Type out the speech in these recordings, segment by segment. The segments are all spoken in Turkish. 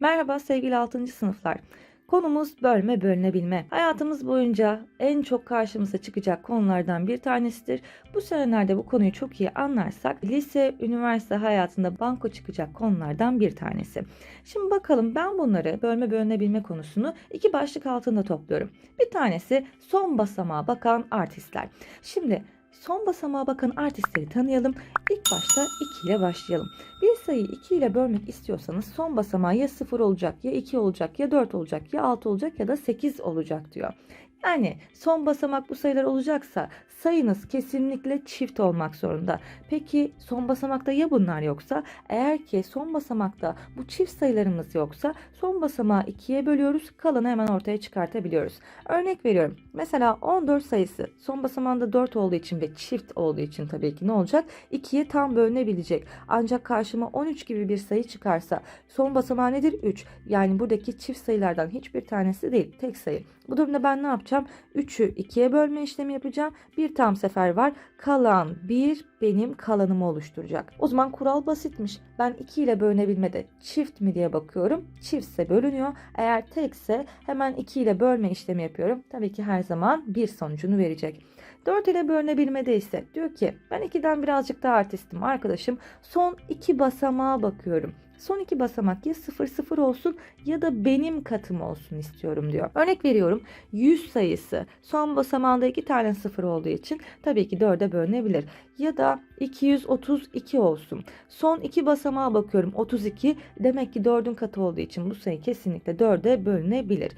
Merhaba sevgili 6. sınıflar. Konumuz bölme bölünebilme. Hayatımız boyunca en çok karşımıza çıkacak konulardan bir tanesidir. Bu senelerde bu konuyu çok iyi anlarsak lise, üniversite hayatında banko çıkacak konulardan bir tanesi. Şimdi bakalım ben bunları bölme bölünebilme konusunu iki başlık altında topluyorum. Bir tanesi son basamağa bakan artistler. Şimdi son basamağa bakan artistleri tanıyalım. İlk başta 2 ile başlayalım. Bir sayıyı 2 ile bölmek istiyorsanız son basamağı ya 0 olacak, ya 2 olacak, ya 4 olacak, ya 6 olacak ya da 8 olacak diyor. Yani son basamak bu sayılar olacaksa sayınız kesinlikle çift olmak zorunda. Peki son basamakta ya bunlar yoksa? Eğer ki son basamakta bu çift sayılarımız yoksa son basamağı 2'ye bölüyoruz. Kalanı hemen ortaya çıkartabiliyoruz. Örnek veriyorum. Mesela 14 sayısı son basamağında 4 olduğu için ve çift olduğu için tabii ki ne olacak? 2'ye tam bölünebilecek. Ancak karşıma 13 gibi bir sayı çıkarsa son basamağı nedir? 3. Yani buradaki çift sayılardan hiçbir tanesi değil. Tek sayı. Bu durumda ben ne yapacağım? 3'ü 2'ye bölme işlemi yapacağım. Bir tam sefer var. Kalan 1 benim kalanımı oluşturacak. O zaman kural basitmiş. Ben 2 ile bölünebilmede çift mi diye bakıyorum. Çiftse bölünüyor. Eğer tekse hemen 2 ile bölme işlemi yapıyorum. Tabii ki her zaman bir sonucunu verecek. 4 ile bölünebilmede ise diyor ki ben 2'den birazcık daha artistim arkadaşım. Son 2 basamağa bakıyorum. Son iki basamak ya 0 0 olsun ya da benim katım olsun istiyorum diyor. Örnek veriyorum 100 sayısı son basamağında iki tane 0 olduğu için tabii ki 4'e bölünebilir. Ya da 232 olsun. Son iki basamağa bakıyorum 32 demek ki 4'ün katı olduğu için bu sayı kesinlikle 4'e bölünebilir.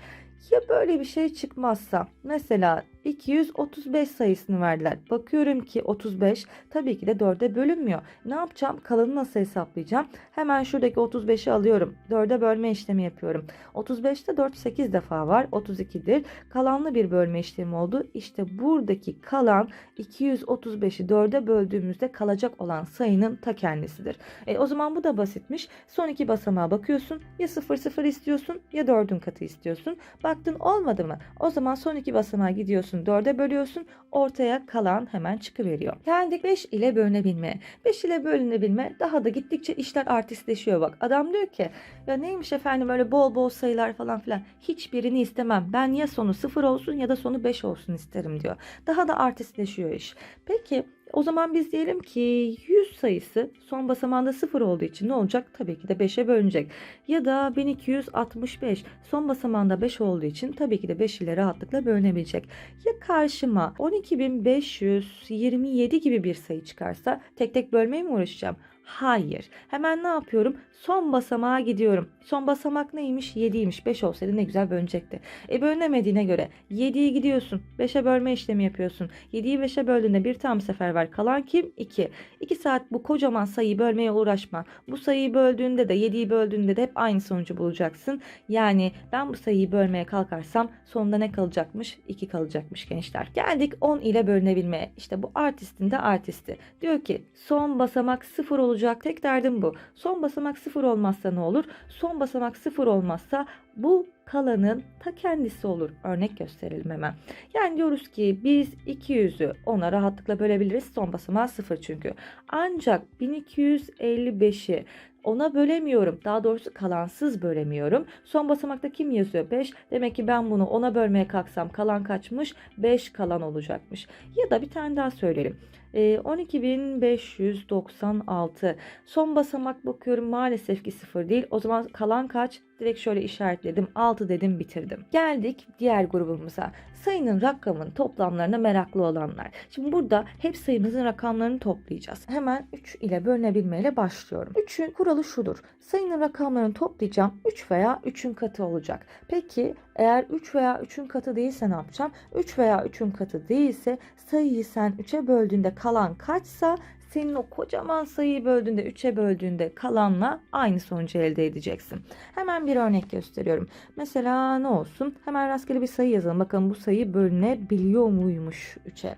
Ya böyle bir şey çıkmazsa mesela 235 sayısını verdiler. Bakıyorum ki 35 tabii ki de 4'e bölünmüyor. Ne yapacağım? Kalanı nasıl hesaplayacağım? Hemen şuradaki 35'i alıyorum. 4'e bölme işlemi yapıyorum. 35'te 4 8 defa var. 32'dir. Kalanlı bir bölme işlemi oldu. İşte buradaki kalan 235'i 4'e böldüğümüzde kalacak olan sayının ta kendisidir. E, o zaman bu da basitmiş. Son iki basamağa bakıyorsun. Ya 0 0 istiyorsun ya 4'ün katı istiyorsun. Baktın olmadı mı? O zaman son iki basamağa gidiyorsun. 4'e bölüyorsun. Ortaya kalan hemen çıkıveriyor. Geldik 5 ile bölünebilme. 5 ile bölünebilme daha da gittikçe işler artistleşiyor bak. Adam diyor ki ya neymiş efendim öyle bol bol sayılar falan filan. Hiçbirini istemem. Ben ya sonu 0 olsun ya da sonu 5 olsun isterim diyor. Daha da artistleşiyor iş. Peki o zaman biz diyelim ki 100 sayısı son basamağında 0 olduğu için ne olacak? Tabii ki de 5'e bölünecek. Ya da 1265 son basamağında 5 olduğu için tabii ki de 5 ile rahatlıkla bölünebilecek. Ya karşıma 12527 gibi bir sayı çıkarsa tek tek bölmeye mi uğraşacağım? Hayır. Hemen ne yapıyorum? Son basamağa gidiyorum. Son basamak neymiş? 7'ymiş. 5 olsaydı ne güzel bölünecekti. E bölünemediğine göre 7'yi gidiyorsun. 5'e bölme işlemi yapıyorsun. 7'yi 5'e böldüğünde bir tam sefer var. Kalan kim? 2. 2 saat bu kocaman sayıyı bölmeye uğraşma. Bu sayıyı böldüğünde de 7'yi böldüğünde de hep aynı sonucu bulacaksın. Yani ben bu sayıyı bölmeye kalkarsam sonunda ne kalacakmış? 2 kalacakmış gençler. Geldik 10 ile bölünebilmeye. İşte bu artistin de artisti. Diyor ki son basamak 0 olacak. Tek derdim bu. Son basamak 0 olmazsa ne olur? Son basamak 0 olmazsa bu kalanın ta kendisi olur. Örnek gösterelim hemen. Yani diyoruz ki biz 200'ü ona rahatlıkla bölebiliriz. Son basamağı 0 çünkü. Ancak 1255'i ona bölemiyorum. Daha doğrusu kalansız bölemiyorum. Son basamakta kim yazıyor? 5. Demek ki ben bunu ona bölmeye kalksam kalan kaçmış? 5 kalan olacakmış. Ya da bir tane daha söyleyelim. E, 12.596 son basamak bakıyorum maalesef ki 0 değil. O zaman kalan kaç? Direkt şöyle işaretledim. 6 dedim bitirdim. Geldik diğer grubumuza. Sayının rakamın toplamlarına meraklı olanlar. Şimdi burada hep sayımızın rakamlarını toplayacağız. Hemen 3 ile bölünebilmeyle başlıyorum. 3'ün kuralı şudur. Sayının rakamlarını toplayacağım. 3 veya 3'ün katı olacak. Peki eğer 3 veya 3'ün katı değilse ne yapacağım? 3 veya 3'ün katı değilse sayıyı sen 3'e böldüğünde kalan kaçsa senin o kocaman sayıyı böldüğünde 3'e böldüğünde kalanla aynı sonucu elde edeceksin. Hemen bir örnek gösteriyorum. Mesela ne olsun? Hemen rastgele bir sayı yazalım. Bakalım bu sayı bölünebiliyor muymuş 3'e.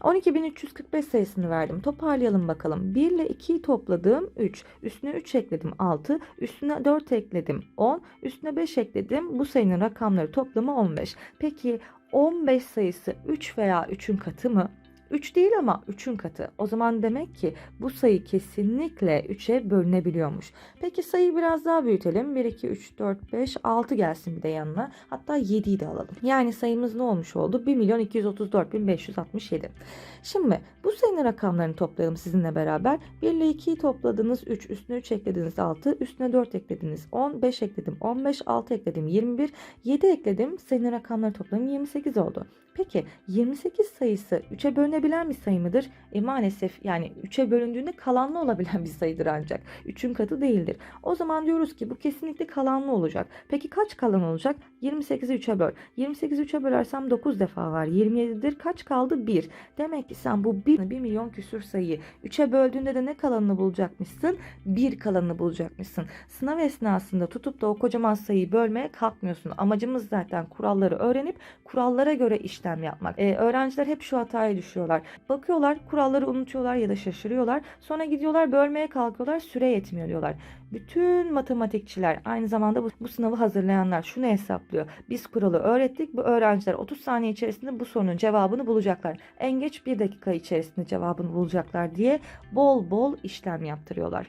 12.345 sayısını verdim. Toparlayalım bakalım. 1 ile 2'yi topladım 3. Üstüne 3 ekledim 6. Üstüne 4 ekledim 10. Üstüne 5 ekledim. Bu sayının rakamları toplamı 15. Peki 15 sayısı 3 veya 3'ün katı mı? 3 değil ama 3'ün katı. O zaman demek ki bu sayı kesinlikle 3'e bölünebiliyormuş. Peki sayıyı biraz daha büyütelim. 1, 2, 3, 4, 5, 6 gelsin bir de yanına. Hatta 7'yi de alalım. Yani sayımız ne olmuş oldu? 1 milyon 234 bin 567. Şimdi bu sayının rakamlarını toplayalım sizinle beraber. 1 ile 2'yi topladınız 3, üstüne 3 eklediniz 6, üstüne 4 eklediniz 10, 5 ekledim 15, 6 ekledim 21, 7 ekledim. Sayının rakamları toplamı 28 oldu. Peki 28 sayısı 3'e bölünebilen bir sayı mıdır? E maalesef yani 3'e bölündüğünde kalanlı olabilen bir sayıdır ancak. 3'ün katı değildir. O zaman diyoruz ki bu kesinlikle kalanlı olacak. Peki kaç kalan olacak? 28'i 3'e böl. 28'i 3'e bölersem 9 defa var. 27'dir. Kaç kaldı? 1. Demek ki sen bu 1, 1 milyon küsür sayıyı 3'e böldüğünde de ne kalanını bulacakmışsın? 1 kalanını bulacakmışsın. Sınav esnasında tutup da o kocaman sayıyı bölmeye kalkmıyorsun. Amacımız zaten kuralları öğrenip kurallara göre işlem yapmak. Ee, öğrenciler hep şu hataya düşüyorlar. Bakıyorlar kuralları unutuyorlar ya da şaşırıyorlar. Sonra gidiyorlar bölmeye kalkıyorlar süre yetmiyor diyorlar. Bütün matematikçiler aynı zamanda bu, bu sınavı hazırlayanlar şunu hesaplıyor. Biz kuralı öğrettik. Bu öğrenciler 30 saniye içerisinde bu sorunun cevabını bulacaklar. En geç 1 dakika içerisinde cevabını bulacaklar diye bol bol işlem yaptırıyorlar.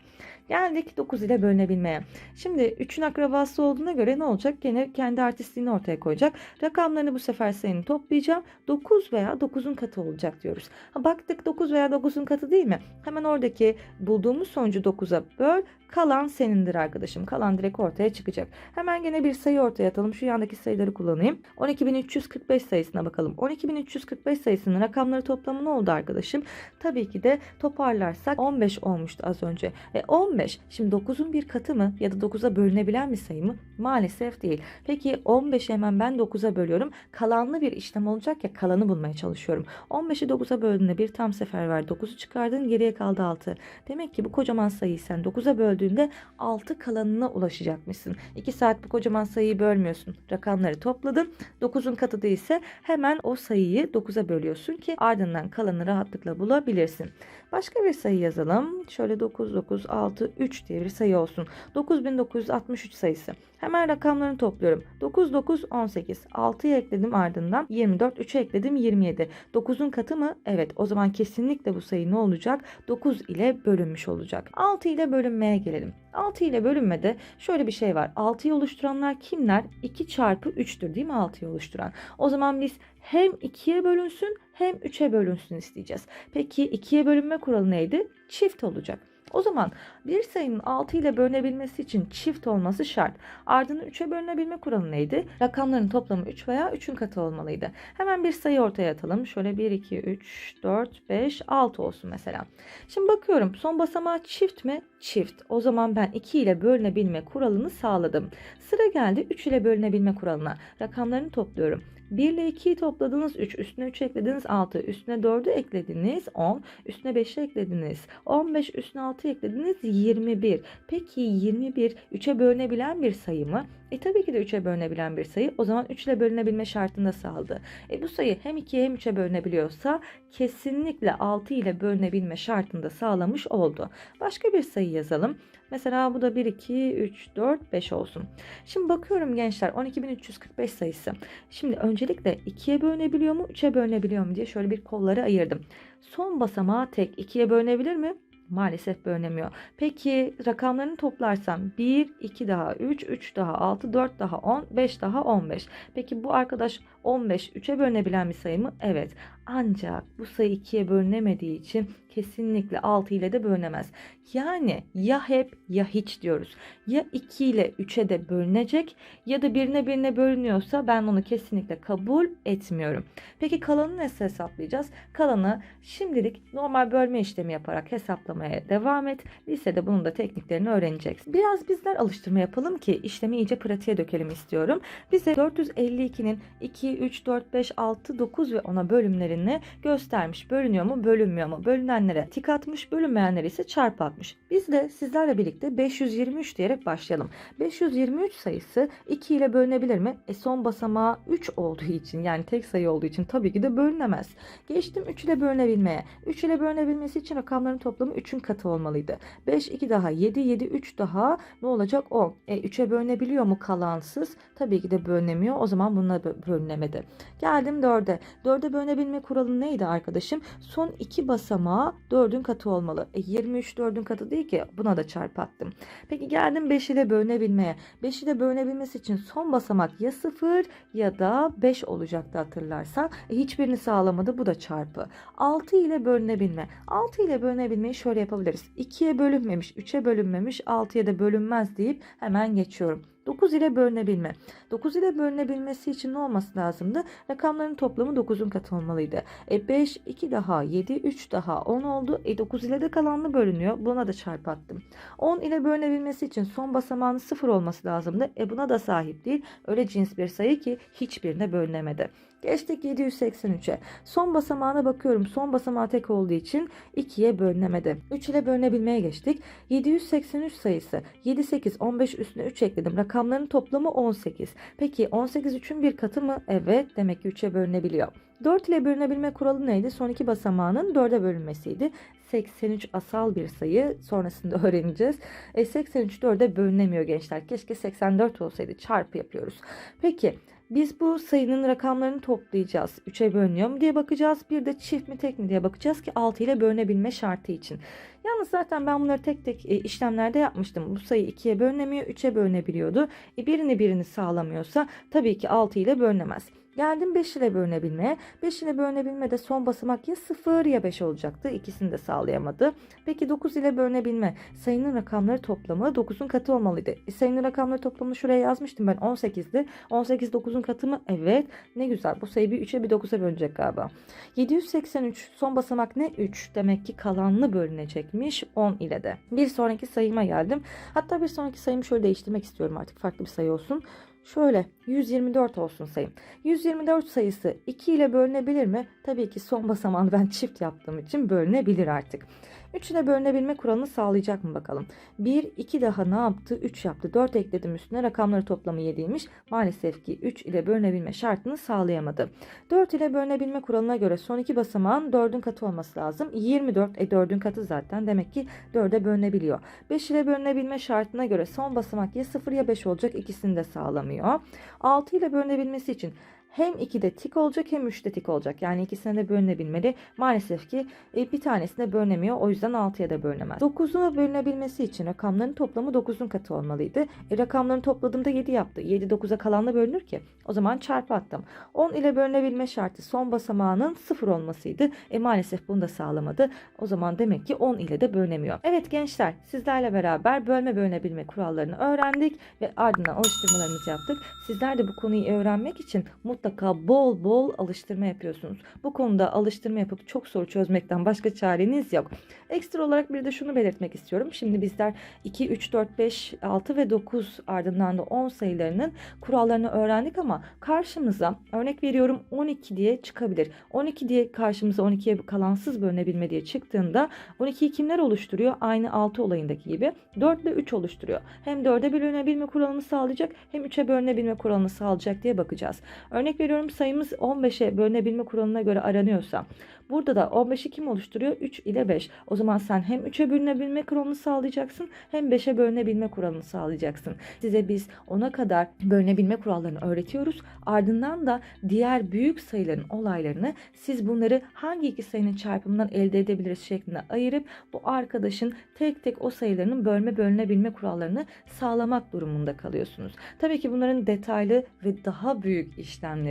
Geldik 9 ile bölünebilmeye. Şimdi 3'ün akrabası olduğuna göre ne olacak? Gene kendi artistliğini ortaya koyacak. Rakamlarını bu sefer sayının toplayacağım. 9 veya 9'un katı olacak diyoruz. Ha, baktık 9 veya 9'un katı değil mi? Hemen oradaki bulduğumuz sonucu 9'a böl. Kalan senindir arkadaşım. Kalan direkt ortaya çıkacak. Hemen gene bir sayı ortaya atalım. Şu yandaki sayıları kullanayım. 12.345 sayısına bakalım. 12.345 sayısının rakamları toplamı ne oldu arkadaşım? Tabii ki de toparlarsak 15 olmuştu az önce. E 15 şimdi 9'un bir katı mı ya da 9'a bölünebilen bir sayı mı? Maalesef değil. Peki 15'i hemen ben 9'a bölüyorum. Kalanlı bir işlem olacak ya kalanı bulmaya çalışıyorum. 15'i 9'a böldüğünde bir tam sefer var. 9'u çıkardın geriye kaldı 6. Demek ki bu kocaman sayıyı sen 9'a böldüğünde 6 kalanına ulaşacakmışsın. 2 saat bu kocaman sayıyı bölmüyorsun. Rakamları topladın. 9'un katı değilse hemen o sayıyı 9'a bölüyorsun ki ardından kalanı rahatlıkla bulabilirsin. Başka bir sayı yazalım. Şöyle 9, 9, 6, 3 diye bir sayı olsun. 9963 sayısı. Hemen rakamlarını topluyorum. 9, 9, 18. 6'yı ekledim ardından 24, 3'e ekledim 27. 9'un katı mı? Evet. O zaman kesinlikle bu sayı ne olacak? 9 ile bölünmüş olacak. 6 ile bölünmeye gelelim. 6 ile bölünmede şöyle bir şey var. 6'yı oluşturanlar kimler? 2 çarpı 3'tür değil mi 6'yı oluşturan? O zaman biz hem 2'ye bölünsün hem 3'e bölünsün isteyeceğiz. Peki 2'ye bölünme kuralı neydi? Çift olacak. O zaman bir sayının 6 ile bölünebilmesi için çift olması şart. Ardından 3'e bölünebilme kuralı neydi? Rakamların toplamı 3 veya 3'ün katı olmalıydı. Hemen bir sayı ortaya atalım. Şöyle 1, 2, 3, 4, 5, 6 olsun mesela. Şimdi bakıyorum son basamağı çift mi? Çift. O zaman ben 2 ile bölünebilme kuralını sağladım. Sıra geldi 3 ile bölünebilme kuralına. Rakamlarını topluyorum. 1 ile 2'yi topladınız 3, üstüne 3 eklediniz 6, üstüne 4'ü eklediniz 10, üstüne 5'i eklediniz 15, üstüne 6 eklediniz 21. Peki 21 3'e bölünebilen bir sayı mı? E tabii ki de 3'e bölünebilen bir sayı. O zaman 3 ile bölünebilme şartını da sağladı. E bu sayı hem 2'ye hem 3'e bölünebiliyorsa kesinlikle 6 ile bölünebilme şartını da sağlamış oldu. Başka bir sayı yazalım. Mesela bu da 1, 2, 3, 4, 5 olsun. Şimdi bakıyorum gençler 12.345 sayısı. Şimdi öncelikle 2'ye bölünebiliyor mu 3'e bölünebiliyor mu diye şöyle bir kolları ayırdım. Son basamağı tek 2'ye bölünebilir mi? Maalesef bölünemiyor. Peki rakamlarını toplarsam 1, 2 daha 3, 3 daha 6, 4 daha 10, 5 daha 15. Peki bu arkadaş 15 3'e bölünebilen bir sayı mı? Evet. Ancak bu sayı 2'ye bölünemediği için kesinlikle 6 ile de bölünemez. Yani ya hep ya hiç diyoruz. Ya 2 ile 3'e de bölünecek ya da birine birine bölünüyorsa ben onu kesinlikle kabul etmiyorum. Peki kalanı nasıl hesaplayacağız? Kalanı şimdilik normal bölme işlemi yaparak hesaplamaya devam et. Lisede bunun da tekniklerini öğreneceksin. Biraz bizler alıştırma yapalım ki işlemi iyice pratiğe dökelim istiyorum. Bize 452'nin 2, 3, 4, 5, 6, 9 ve 10'a bölümlerini göstermiş. Bölünüyor mu, bölünmüyor mu? Bölünenlere tik atmış, bölünmeyenlere ise çarpı atmış. Biz de sizlerle birlikte 523 diyerek başlayalım. 523 sayısı 2 ile bölünebilir mi? E son basamağı 3 olduğu için yani tek sayı olduğu için tabii ki de bölünemez. Geçtim 3 ile bölünebilmeye. 3 ile bölünebilmesi için rakamların toplamı 3'ün katı olmalıydı. 5, 2 daha 7, 7, 3 daha ne olacak 10. E 3'e bölünebiliyor mu kalansız? Tabii ki de bölünemiyor. O zaman bununla bölünemedi. Geldim 4'e. 4'e bölünebilme kuralı neydi arkadaşım? Son iki basamağı 4'ün katı olmalı. E 23 4'ün katı değil ki buna da çarpı attım. Peki geldim 5 ile bölünebilmeye. 5 ile bölünebilmesi için son basamak ya 0 ya da 5 olacaktı hatırlarsan. E hiçbirini sağlamadı bu da çarpı. 6 ile bölünebilme. 6 ile bölünebilmeyi şöyle yapabiliriz. 2'ye bölünmemiş, 3'e bölünmemiş, 6'ya da bölünmez deyip hemen geçiyorum. 9 ile bölünebilme. 9 ile bölünebilmesi için ne olması lazımdı? Rakamların toplamı 9'un katı olmalıydı. E 5, 2 daha 7, 3 daha 10 oldu. E 9 ile de kalanlı bölünüyor. Buna da çarpı attım. 10 ile bölünebilmesi için son basamağının 0 olması lazımdı. E buna da sahip değil. Öyle cins bir sayı ki hiçbirine bölünemedi. Geçtik 783'e. Son basamağına bakıyorum. Son basamağı tek olduğu için 2'ye bölünemedi. 3 ile bölünebilmeye geçtik. 783 sayısı 7, 8, 15 üstüne 3 ekledim. Rakamların toplamı 18. Peki 18 3'ün bir katı mı? Evet. Demek ki 3'e bölünebiliyor. 4 ile bölünebilme kuralı neydi? Son iki basamağının 4'e bölünmesiydi. 83 asal bir sayı. Sonrasında öğreneceğiz. E, 83 4'e bölünemiyor gençler. Keşke 84 olsaydı. Çarpı yapıyoruz. Peki biz bu sayının rakamlarını toplayacağız. 3'e bölünüyor mu diye bakacağız. Bir de çift mi tek mi diye bakacağız ki 6 ile bölünebilme şartı için. Yalnız zaten ben bunları tek tek e, işlemlerde yapmıştım. Bu sayı 2'ye bölünemiyor, 3'e bölünebiliyordu. E, birini birini sağlamıyorsa tabii ki 6 ile bölünemez. Geldim 5 ile bölünebilmeye. 5 ile bölünebilmede son basamak ya 0 ya 5 olacaktı. İkisini de sağlayamadı. Peki 9 ile bölünebilme. Sayının rakamları toplamı 9'un katı olmalıydı. E, sayının rakamları toplamını şuraya yazmıştım ben 18'di. 18 9'un katı mı? Evet. Ne güzel. Bu sayı bir 3'e bir 9'a bölünecek galiba. 783 son basamak ne? 3. Demek ki kalanlı bölünecekmiş 10 ile de. Bir sonraki sayıma geldim. Hatta bir sonraki sayımı şöyle değiştirmek istiyorum artık. Farklı bir sayı olsun. Şöyle 124 olsun sayım. 124 sayısı 2 ile bölünebilir mi? Tabii ki son basamağını ben çift yaptığım için bölünebilir artık. 3 ile bölünebilme kuralını sağlayacak mı bakalım. 1, 2 daha ne yaptı? 3 yaptı. 4 ekledim üstüne. Rakamları toplamı 7'ymiş. Maalesef ki 3 ile bölünebilme şartını sağlayamadı. 4 ile bölünebilme kuralına göre son iki basamağın 4'ün katı olması lazım. 24, e 4'ün katı zaten. Demek ki 4'e bölünebiliyor. 5 ile bölünebilme şartına göre son basamak ya 0 ya 5 olacak. İkisini de sağlamıyor. 6 ile bölünebilmesi için hem 2'de tik olacak hem 3'te tik olacak. Yani ikisine de bölünebilmeli. Maalesef ki e, bir tanesine bölünemiyor. O yüzden 6'ya da bölünemez. 9'u bölünebilmesi için rakamların toplamı 9'un katı olmalıydı. E, rakamlarını topladığımda 7 yaptı. 7 9'a kalanla bölünür ki. O zaman çarpı attım. 10 ile bölünebilme şartı son basamağının 0 olmasıydı. E, maalesef bunu da sağlamadı. O zaman demek ki 10 ile de bölünemiyor. Evet gençler sizlerle beraber bölme bölünebilme kurallarını öğrendik ve ardından alıştırmalarımızı yaptık. Sizler de bu konuyu öğrenmek için mutlaka bol bol alıştırma yapıyorsunuz. Bu konuda alıştırma yapıp çok soru çözmekten başka çareniz yok. Ekstra olarak bir de şunu belirtmek istiyorum. Şimdi bizler 2, 3, 4, 5, 6 ve 9 ardından da 10 sayılarının kurallarını öğrendik ama karşımıza örnek veriyorum 12 diye çıkabilir. 12 diye karşımıza 12'ye kalansız bölünebilme diye çıktığında 12'yi kimler oluşturuyor? Aynı 6 olayındaki gibi 4 ile 3 oluşturuyor. Hem 4'e bölünebilme kuralını sağlayacak hem 3'e bölünebilme kuralını sağlayacak diye bakacağız. Örnek veriyorum sayımız 15'e bölünebilme kuralına göre aranıyorsa burada da 15'i kim oluşturuyor? 3 ile 5. O zaman sen hem 3'e bölünebilme kuralını sağlayacaksın hem 5'e bölünebilme kuralını sağlayacaksın. Size biz ona kadar bölünebilme kurallarını öğretiyoruz. Ardından da diğer büyük sayıların olaylarını siz bunları hangi iki sayının çarpımından elde edebiliriz şeklinde ayırıp bu arkadaşın tek tek o sayılarının bölme bölünebilme kurallarını sağlamak durumunda kalıyorsunuz. Tabii ki bunların detaylı ve daha büyük işlemleri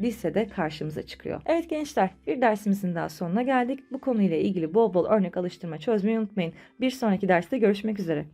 lisede karşımıza çıkıyor. Evet gençler bir dersimizin daha sonuna geldik. Bu konuyla ilgili bol bol örnek alıştırma çözmeyi unutmayın. Bir sonraki derste görüşmek üzere.